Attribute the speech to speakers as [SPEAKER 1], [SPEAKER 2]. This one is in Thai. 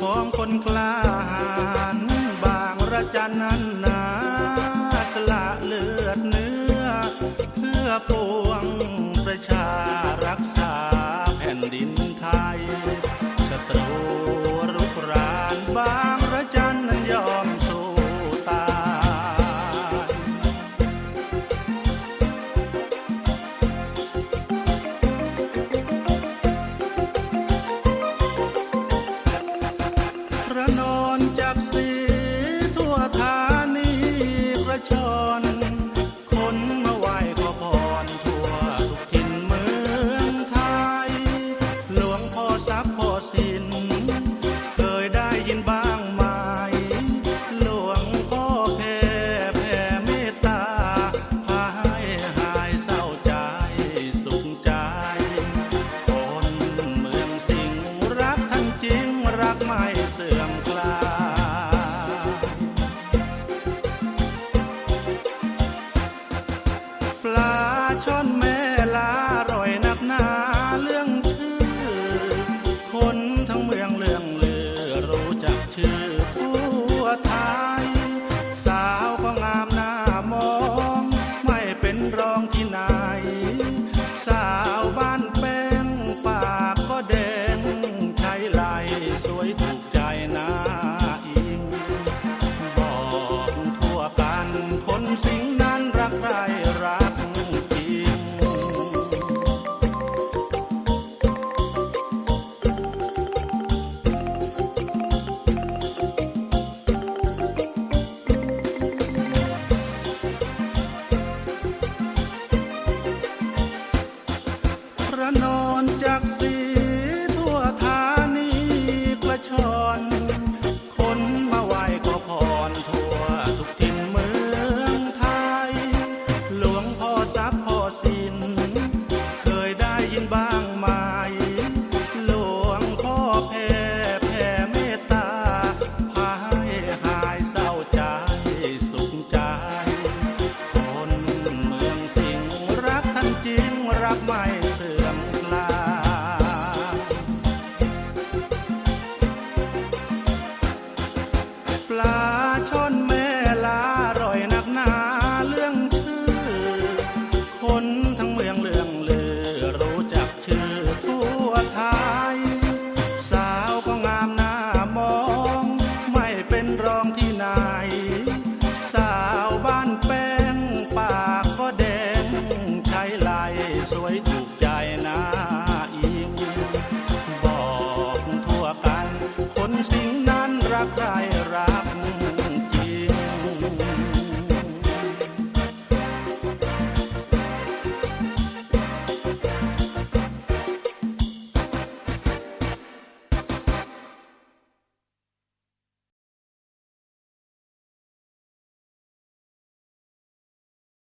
[SPEAKER 1] ของคนกล้าหาญบางระจันนั้นนาสละเลือดเนื้อ เพื่อปวงประชารักษา สิง คนสิ่งนั้นรักใครรัก